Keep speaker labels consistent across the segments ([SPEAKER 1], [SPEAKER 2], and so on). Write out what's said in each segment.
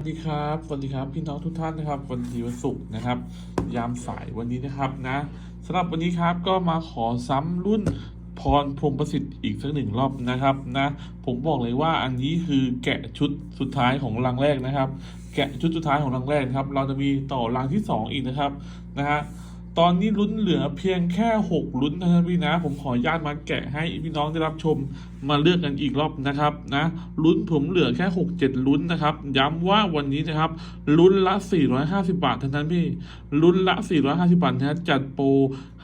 [SPEAKER 1] สวัสดีครับสวัสดีครับพี่น้องทุกท่านนะครับ วันที่วันศุกร์นะครับ ยามสายวันนี้นะครับนะสำหรับวันนี้ครับก็มาขอซ้ำรุ่นพรพรมประสิทธิ์อีกสักหนึ่งรอบนะครับนะผมบอกเลยว่าอันนี้คือแกะชุดสุดท้ายของรังแรกนะครับ แกะชุดสุดท้ายของรังแรกครับ เราจะมีต่อรังที่สองอีกนะครับนะฮะ ตอนนี้ลุ้นเหลือเพียงแค่ 6 ลุ้นนะครับพี่นะ ผมขออนุญาตมาแกะให้พี่น้องได้รับชมมาเลือกกันอีกรอบนะครับนะลุ้นผมเหลือแค่ 6 7 ลุ้นนะครับ ย้ำว่าวันนี้นะครับลุ้นละ 450 บาทเท่านั้นพี่ลุ้นละ 450 บาทนะฮะจัดโปร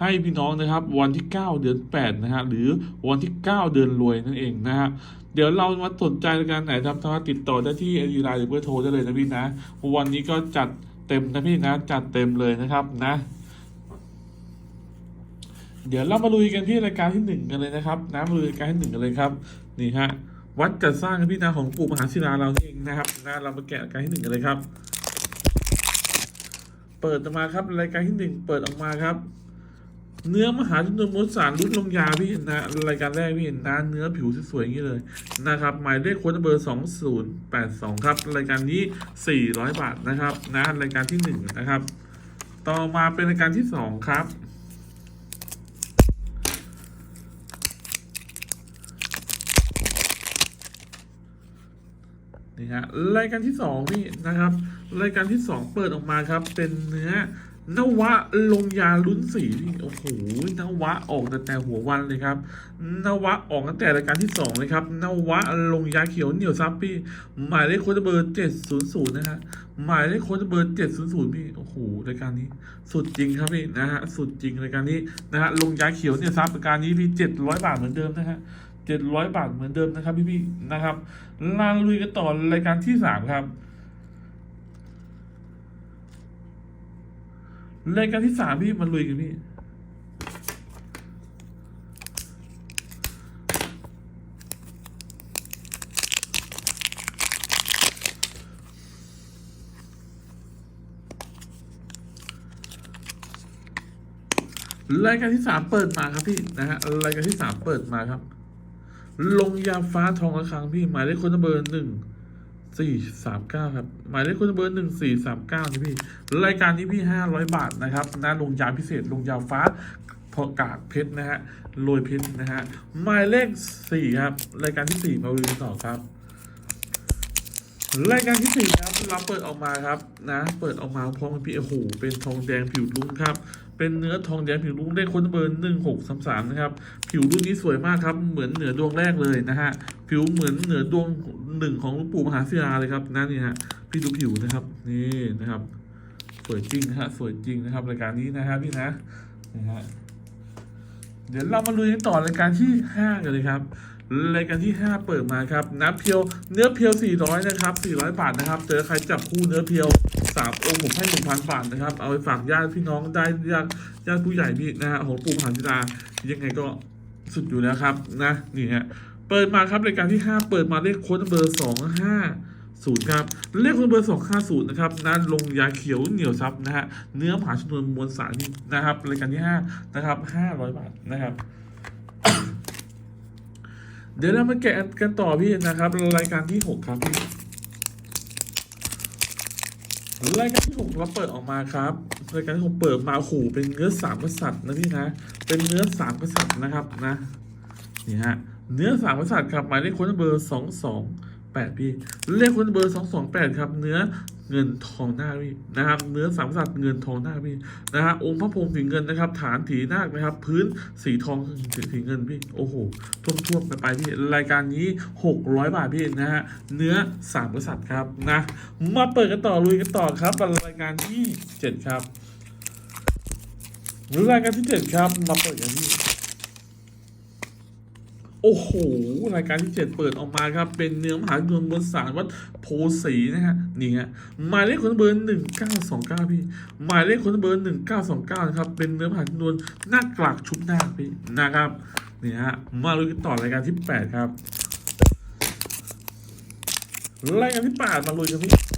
[SPEAKER 1] ให้พี่น้องนะครับ วันที่ 9 เดือน 8 นะฮะหรือวันที่ 9 เดือนรวยนั่นเองนะฮะเดี๋ยวเรามาสนใจการไหนทำสามารถติดต่อได้ที่ไอดีไลน์หรือเบอร์โทรได้เลยนะพี่นะ วันนี้ก็จัดเต็มนะพี่นะจัดเต็มเลยนะครับนะ เดี๋ยวเรามาลุยกันที่รายการที่หนึ่งกันเลยนะครับนะมาลุยรายการที่หนึ่งกันเลยครับนี่ฮะวัดจัดสร้างกันพี่นาของปู่มหาศิลาเราเองนะครับนะเรามาแกะรายการที่หนึ่งกันเลยครับ เปิดออกมาครับรายการที่หนึ่งเปิดออกมาครับ เนื้อมหาจุนมวลสารรุ่นลงยาพี่เห็นนะรายการแรกพี่เห็นนะเนื้อผิวสวยๆอย่างนี้เลยนะครับหมายเลขโค้ดเบอร์สองศูนย์แปดสองครับรายการนี้สี่ร้อยบาทนะครับนะรายการที่หนึ่งนะครับ ต่อมาเป็นรายการที่สองครับ นี่ฮะรายการที่สองนี่นะครับ รายการที่สองเปิดออกมาครับ เป็นเนื้อนวะลงยาลุ้นสีนี่โอ้โหนวะออกตั้งแต่หัววันเลยครับนวะออกตั้งแต่รายการที่สองเลยครับนวะลงยาเขียวเหนียวซับพี่หมายเลขโค้ดเบอร์เจ็ดศูนย์ศูนย์นะฮะหมายเลขโค้ดเบอร์เจ็ดศูนย์ศูนย์พี่โอ้โหรายการนี้ สุดจริงครับพี่นะฮะสุดจริงรายการนี้นะฮะลงยาเขียวเหนี่ยซับรายการนี้พี่เจ็ดร้อยบาทเหมือนเดิมนะฮะ เจ็ดร้อยบาทเหมือนเดิมนะครับพี่พี่ๆนะครับลาลุยกันต่อรายการที่สามครับรายการที่สามพี่มาลุยกันพี่รายการที่สามเปิดมาครับพี่นะฮะรายการที่สามเปิดมาครับ ลงยาฟ้าทองระฆังพี่ หมายเลขคนเบอร์หนึ่งสี่สามเก้าครับ หมายเลขคนเบอร์หนึ่งสี่สามเก้านี่พี่ รายการนี้พี่ห้าร้อยบาทนะครับนะลงยาพิเศษลงยาฟ้าพอกาดเพชรนะฮะโรยเพชรนะฮะหมายเลขสี่ครับ รายการที่สี่มาดูต่อครับรายการที่สี่ครับเราเปิดออกมาครับนะ เปิดออกมาพร้อมกับพี่โอ้โหเป็นทองแดงผิวลุ้งครับ เป็นเนื้อทองแดงผิวลุ้งได้คนเบอร์หนึ่งหกสามสามนะครับ ผิวรุ่นนี้สวยมากครับ เหมือนเหนือดวงแรกเลยนะฮะ ผิวเหมือนเหนือดวงหนึ่งของหลวงปู่มหาศิลาเลยครับนั่นนี่ฮะ พี่ดูผิวนะครับ นี่นะครับ สวยจริงนะฮะ สวยจริงนะครับรายการนี้นะฮะพี่นะ นะฮะ เดี๋ยวเรามาลุยกันต่อรายการที่ห้ากันเลยครับ รายการที่ห้าเปิดมาครับน้ำเพียวเนื้อเพียวสี่ร้อยนะครับสี่ร้อยบาทนะครับเจอใครจับคู่เนื้อเพียวสามองค์ผมให้หนึ่งพันบาทนะครับ เอาไปฝากญาติพี่น้องได้ญาติญาติผู้ใหญ่พี่นะฮะของปู่มหาศิลายังไงก็สุดอยู่แล้วครับนะนี่ฮะเปิดมาครับรายการที่ห้าเปิดมาเลขโค้ดเบอร์สองห้าศูนย์ครับเลขโค้ดเบอร์สองห้าศูนย์นะครับนะลงยาเขียวเหนียวซับนะฮะเนื้อผาชนวนมวลสารนี่นะครับรายการที่ห้านะครับห้าร้อยบาทนะครับ เดี๋ยวเรามาแกะกันต่อพี่นะครับ รายการที่หกครับพี่รายการที่หกเราเปิดออกมาครับรายการที่หกเปิดมาโอ้โหเป็นเนื้อสามกษัตริย์นะพี่นะ เป็นเนื้อสามกษัตริย์นะครับนะนี่ฮะเนื้อสามกษัตริย์ครับหมายเลขคนเบอร์สองสองแปดพี่เลขคนเบอร์สองสองแปดครับ เนื้อ เงินทองหน้าพี่นะครับ เนื้อสามกษัตริย์เงินทองหน้าพี่นะฮะองค์พระพรหมสีเงินนะครับ ฐานถีนาคนะครับ พื้นสีทองสีเงินพี่โอ้โหท่วมท่วมไปไปพี่รายการนี้ 600 บาทพี่นะฮะเนื้อสามกษัตริย์ครับนะมาเปิดกันต่อลุยกันต่อครับรายการที่ 7 ครับรายการที่ 7 ครับมาเปิดกันที่ โอ้โห รายการที่ 7 เปิดออกมาครับ เป็นเนื้อมหาดวงบนสารวัดโพสีนะฮะ นี่ฮะ หมายเลขคนเบอร์1929พี่ หมายเลขคนเบอร์1929นะครับ เป็นเนื้อมหาดวงหน้ากลากชุบหน้าพี่นะครับ นี่ฮะ มาลุยกันต่อรายการที่ 8 ครับ รายการที่ 8 มาลุยกันที่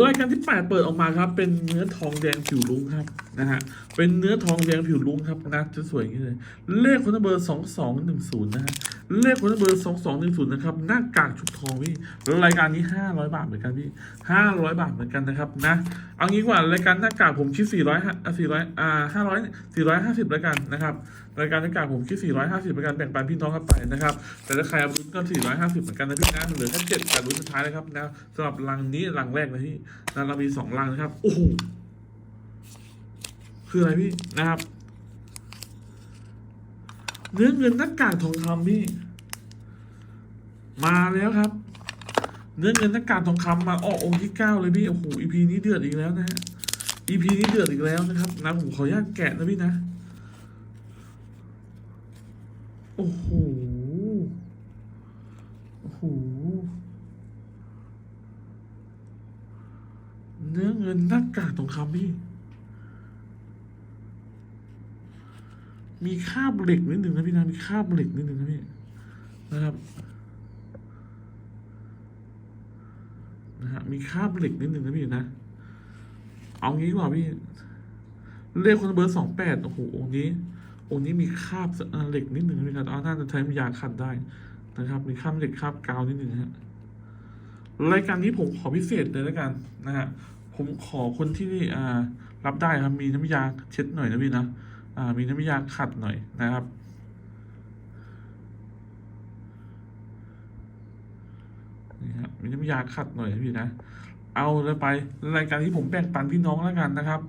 [SPEAKER 1] รายการที่ 8 เปิดออกมาครับ เป็นเนื้อทองแดงผิวลุ้งครับนะฮะเป็นเนื้อทองแดงผิวลุ้งครับนะจะสวยอย่างนี้เลยเลขคนเบอร์2210นะฮะ เลขคนละเบอร์สองสองหนึ่งศูนย์นะครับหน้ากากชุบทองพี่รายการนี้ห้าร้อยบาทเหมือนกันพี่ห้าร้อยบาทเหมือนกันนะครับนะเอางี้กว่ารายการหน้ากากผมคิดสี่ร้อยสี่ร้อยอ่าห้าร้อยสี่ร้อยห้าสิบแล้วกันนะครับรายการหน้ากากผมคิดสี่ร้อยห้าสิบเหมือนกันแบ่งปันพี่น้องกันไปนะครับแต่ถ้าใครเอารุ่นก็สี่ร้อยห้าสิบเหมือนกันนะพี่นะเหลือแค่เจ็ดการรุ่นสุดท้ายนะครับนะสำหรับรังนี้รังแรกนะพี่นะเรามีสองรังนะครับโอ้โหคืออะไรพี่นะครับ เนื้อเงินหน้ากากทองคำพี่ มาแล้วครับ เนื้อเงินหน้ากากทองคำมาออกองค์ที่เก้าเลยพี่โอ้โหอีพีนี้เดือดอีกแล้วนะฮะอีพีนี้เดือดอีกแล้วนะครับนะผมขออนุญาตแกะนะพี่นะโอ้โหโอ้โหเนื้อเงินหน้ากากทองคำพี่ มีคาบเหล็กนิดหนึ่งนะพี่นะมีคาบเหล็กนิดหนึ่งนะพี่นะครับนะฮะมีคาบเหล็กนิดหนึ่งนะพี่นะ เอางี้ดีกว่าพี่เลขคนเบอร์สองแปดโอ้โหองนี้องนี้มีคาบเหล็กนิดหนึ่งนะพี่นะเอาน่าจะใช้ยาขัดได้นะครับ มีคาบเหล็กคาบกาวนิดหนึ่งฮะรายการนี้ผมขอพิเศษเลยแล้วกันนะฮะผมขอคนที่อ่ารับได้ครับมีน้ำยาเช็ดหน่อยนะพี่นะ มีน้ำยาขัดหน่อยนะครับนี่ครับมีน้ำยาขัดหน่อยพี่นะ เอาเลยไปรายการที่ผมแบ่งปันพี่น้องแล้วกันนะครับ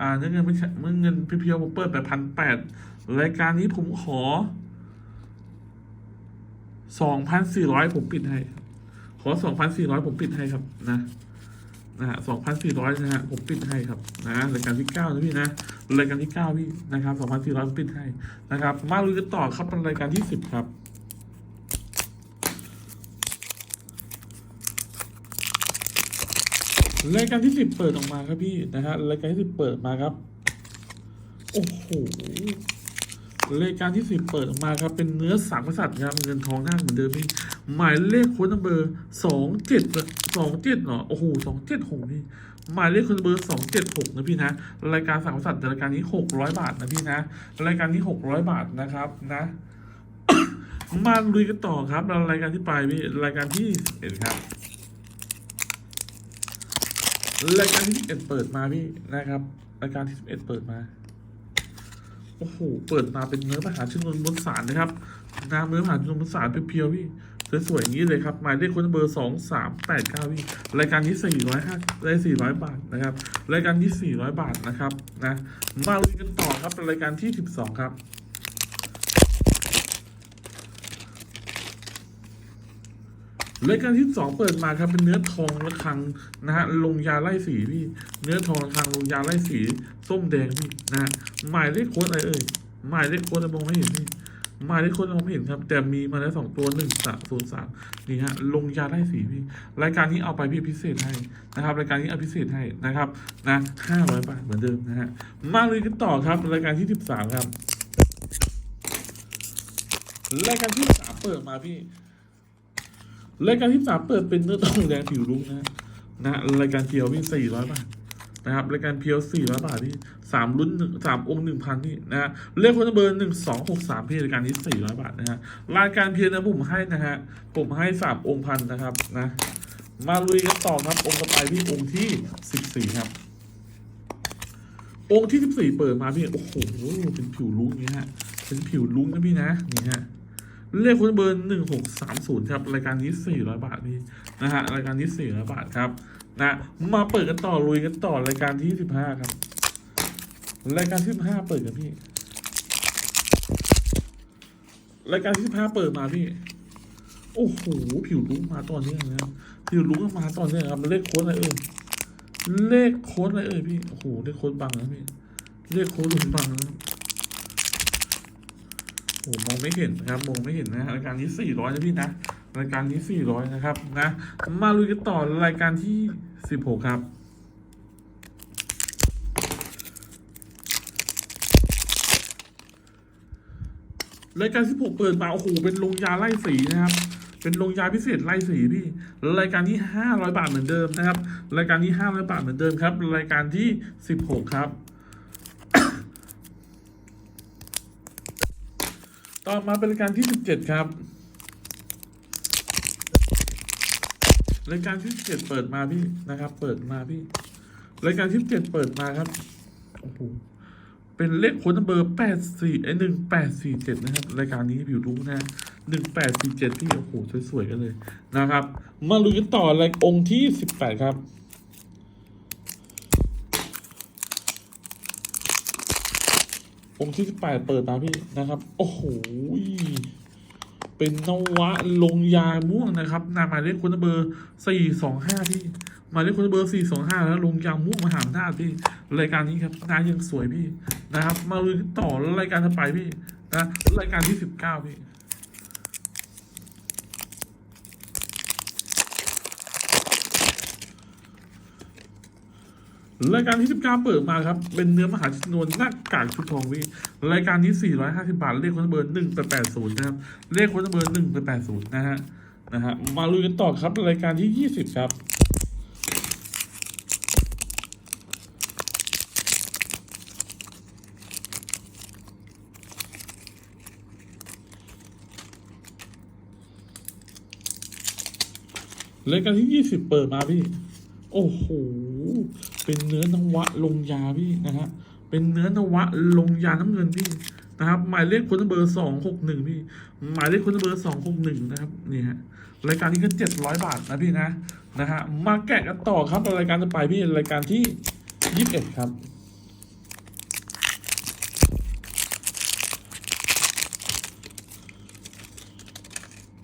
[SPEAKER 1] อ่าเนื้อเงินเมื่อเงินเพียวๆผมเปิดไปพันแปดรายการนี้ผมขอสองพันสี่ร้อยผมปิดให้ ขอสองพันสี่ร้อยผมปิดให้ครับนะ นะฮะสองพันสี่ร้อยนะฮะผมปิดให้ครับนะรายการที่เก้านะพี่นะรายการที่เก้าพี่นะครับสองพันสี่ร้อยปิดให้นะครับ มาลุยกันต่อครับเป็นรายการที่สิบครับรายการที่สิบเปิดออกมาครับพี่นะฮะรายการที่สิบเปิดมาครับ โอ้โห รายการที่สิบเปิดออกมาครับเป็นเนื้อสามกษัตริย์ครับเงินทองหน้าเหมือนเดิมพี่หมายเลขคนเบอร์สองเจ็ดสองเจ็ดเนาะโอ้โหสองเจ็ดหกพี่หมายเลขคนเบอร์สองเจ็ดหกนะพี่นะรายการสามกษัตริย์รายการนี้หกร้อยบาทนะพี่นะรายการนี้หกร้อยบาทนะครับนะมาลุยกันต่อครับเรารายการที่ไปพี่รายการที่เอ็ดครับรายการที่สิบเอ็ดเปิดมาพี่นะครับรายการที่สิบเอ็ดเปิดมา โอ้โห เปิดมาเป็นเนื้อมหาชนนบนสารนะครับน้ำเนื้อมหาชนนบนสารเพียวๆพี่สวยๆอย่างนี้เลยครับ หมายเลขคนเบอร์สองสามแปดเก้าพี่รายการนี้สี่ร้อยห้าได้สี่ร้อยบาทนะครับ รายการที่สี่ร้อยบาทนะครับนะ มาลุยกันต่อครับเป็นรายการที่สิบสองครับ รายการที่สองเปิดมาครับเป็นเนื้อทองระฆังนะฮะลงยาไล่สีพี่เนื้อทองระฆังลงยาไล่สีส้มแดงพี่นะฮะหมายเลขโค้ดอะไรเอ่ยหมายเลขโค้ดมองไม่เห็นพี่หมายเลขโค้ดเรมองไม่เห็นครับ แต่มีมาแล้วสองตัวหนึ่งสามศูนย์สามนี่ฮะลงยาไล่สีพี่รายการนี้เอาไปพี่พิเศษให้นะครับ รายการนี้เอาพิเศษให้นะครับนะห้าร้อยบาทเหมือนเดิมนะฮะมาเลยกันต่อครับรายการที่สิบสามครับรายการที่สามเปิดมาพี่ รายการที่สามเปิดเป็นเนื้อทองแดงผิวรุ้งนะนะรายการเพียวพี่สี่ร้อยบาทนะครับรายการเพียวสี่ร้อยบาทพี่สามรุ่นหนึ่งสามองค์หนึ่งพันพี่นะฮะเลขคนเบอร์หนึ่งสองหกสามพี่รายการนี้สี่ร้อยบาทนะฮะรายการเพียวนะผมให้นะฮะผมให้สามองค์พันนะครับนะมาลุยกันต่อครับองค์ต่อไปพี่องค์ที่สิบสี่ครับ องค์ที่สิบสี่เปิดมาพี่โอ้โหเป็นผิวลุ้งอย่างเงี้ยฮะเป็นผิวลุ้งนะพี่นะนี่ฮะ เลขคุณเบอร์หนึ่งหกสามศูนย์ครับ รายการนี้สี่ร้อยบาทพี่นะฮะรายการนี้สี่ร้อยบาทครับนะมาเปิดกันต่อลุยกันต่อรายการที่สิบห้าครับ รายการที่สิบห้าเปิดกันพี่ รายการที่สิบห้าเปิดมาพี่ โอ้โหผิวลุ้งมาตอนนี้นะผิวลุ้งมาตอนนี้ครับเลขโค้ดอะไรเอ่ยเลขโค้ดอะไรเอ่ยพี่โอ้โหเลขโค้ดบังนะพี่เลขโค้ดหลุมบังนะ ครับโอ้มองไม่เห็นนะครับมองไม่เห็นนะรายการนี้สี่ร้อยนะพี่นะรายการนี้สี่ร้อยนะครับนะมาลุยกันต่อรายการที่สิบหกครับรายการสิบหกเปิดมาโอ้โหเป็นลงยาไล่สีนะครับเป็นลงยาพิเศษไล่สีพี่รายการที่ห้าร้อยบาทเหมือนเดิมนะครับ รายการที่ห้าร้อยบาทเหมือนเดิมครับ รายการที่สิบหกครับ ต่อมาเป็นรายการที่สิบเจ็ดครับ รายการที่สิเจ็ดเปิดมาพี่นะครับ เปิดมาพี่ รายการที่สิเจ็ดเปิดมาครับโอ้โหเป็นเลขค้นเบอร์แปดสี่ไอหนึ่งแปดสี่เจ็ดนะครับ รายการนี้ผิวรู้นะหนึ่งแปดสี่เจ็ดพี่โอ้โหสวยๆกันเลยนะครับ มาลุยกันต่อรายองค์ที่สิบแปดครับ องค์ที่แปดเปิดมาพี่นะครับ โอ้โหเป็นนวะลงยาม่วงนะครับนาหมายเลขคุณเบอร์สี่สองห้าพี่หมายเลขคุณเบอร์สี่สองห้าแล้วลงยาม่วงมหาอำนาพี่รายการนี้ครับนายังสวยพี่นะครับ มาลุยต่อรายการถัดไปพี่นะรายการที่สิบเก้าพี่ รายการที่ 19 เปิดมาครับ เป็นเนื้อมหาชนวนหน้ากากชุดทองพี่รายการนี้ 450 บาท เลขคนเบอร์1ไป80 นะครับ เลขคนเบอร์1ไป80 นะฮะ นะฮะ มาลุยกันต่อครับ รายการที่ 20 ครับรายการที่ 20 เปิดมาพี่ โอ้โห เป็นเนื้อนวะลงยาพี่นะฮะเป็นเนื้อนวะลงยาน้ำเงินพี่นะครับ หมายเลขคนเบอร์สองหกหนึ่งพี่ หมายเลขคนเบอร์สองหกหนึ่งนะครับนี่ฮะรายการนี้ก็เจ็ดร้อยบาทนะพี่นะนะฮะมาแกะกันต่อครับรายการต่อไปพี่รายการที่ยี่สิบเอ็ดครับ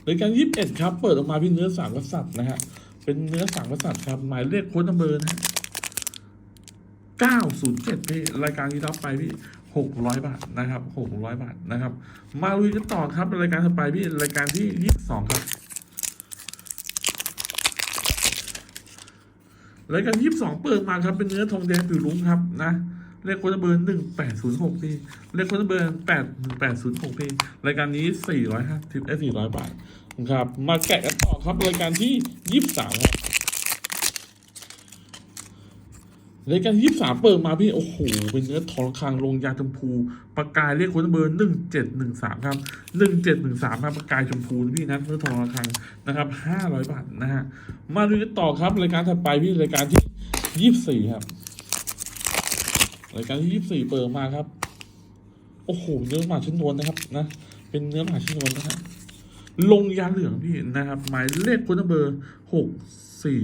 [SPEAKER 1] รายการยี่สิบเอ็ดครับ เปิดออกมาพี่เนื้อสามกษัตริย์นะฮะเป็นเนื้อสามกษัตริย์ครับ หมายเลขโค้ดนัมเบอร์นะ ฮะเก้าศูนย์เจ็ดพี่รายการที่รับไปพี่หกร้อยบาทนะครับหกร้อยบาทนะครับ มาลุยกันต่อครับรายการต่อไปพี่รายการที่ยี่สองครับรายการยี่สิบสองเปิดมาครับเป็นเนื้อทองแดงผิวลุ้งครับนะเลขโค้ดเบอร์หนึ่งแปดศูนย์หกพี่เลขโค้ดเบอร์แปดแปดศูนย์หกพี่รายการนี้สี่ร้อยห้าสิบเอสี่ร้อยบาทครับ มาแกะกันต่อครับรายการที่ยี่สิบสามครับ รายการยี่สามเปิดมาพี่ โอ้โห เป็นเนื้อทองคางลงยาชมพู ประกายเรียกคนเบอร์หนึ่งเจ็ดหนึ่งสามครับหนึ่งเจ็ดหนึ่งสามครับประกายชมพูพี่นะเนื้อทองคางนะครับห้าร้อยบาทนะฮะ มาดูกันต่อครับรายการถัดไปพี่รายการที่ยี่สิบสี่ครับ รายการที่ยี่สี่เปิดมาครับ โอ้โห เนื้อหมาชิ้นนวลนะครับนะ เป็นเนื้อหมาชิ้นนวลนะฮะ ลงยาเหลืองพี่นะครับ หมายเลขคนเบอร์หกสี่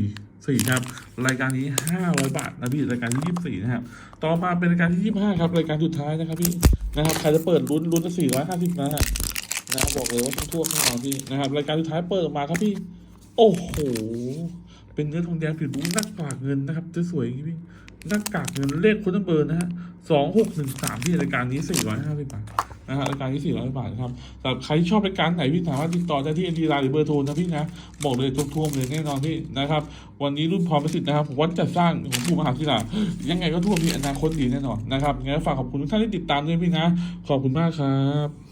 [SPEAKER 1] สี่ครับ รายการนี้ห้าร้อยบาทนะพี่รายการที่ยี่สิบสี่นะครับ ต่อมาเป็นรายการที่ยี่สิบห้าครับ รายการสุดท้ายนะครับพี่นะครับใครจะเปิดลุ้นลุ้นจะสี่ร้อยห้าสิบนะฮะนะครับบอกเลยว่าต้องทั่วข้างนอนพี่นะครับรายการสุดท้ายเปิดออกมาครับพี่ โอ้โห เป็นเนื้อทองแดงผิวลุ้งหน้ากากเงินนะครับสวยอย่างนี้พี่หน้ากากเงินเลขคนเบอร์นะฮะสองหกหนึ่งสามพี่รายการนี้สี่ร้อยห้าสิบบาท นะฮะรายการที่ 400 บาทนะครับสำหรับใครที่ชอบรายการไหนพี่สามารถติดต่อได้ที่เอ็นดีไลน์หรือเบอร์โทรนะพี่นะ บอกเลยทั่วมเลยแน่นอนพี่นะครับ วันนี้รุ่นพร้อมประสิทธิ์นะครับวันจัดสร้างของผู้มหาศิลายังไงก็ท่วพี่อนาคตดีแน่นอนนะครับงั้นฝากขอบคุณทุกท่านที่ติดตามด้วยพี่นะ ขอบคุณมากครับ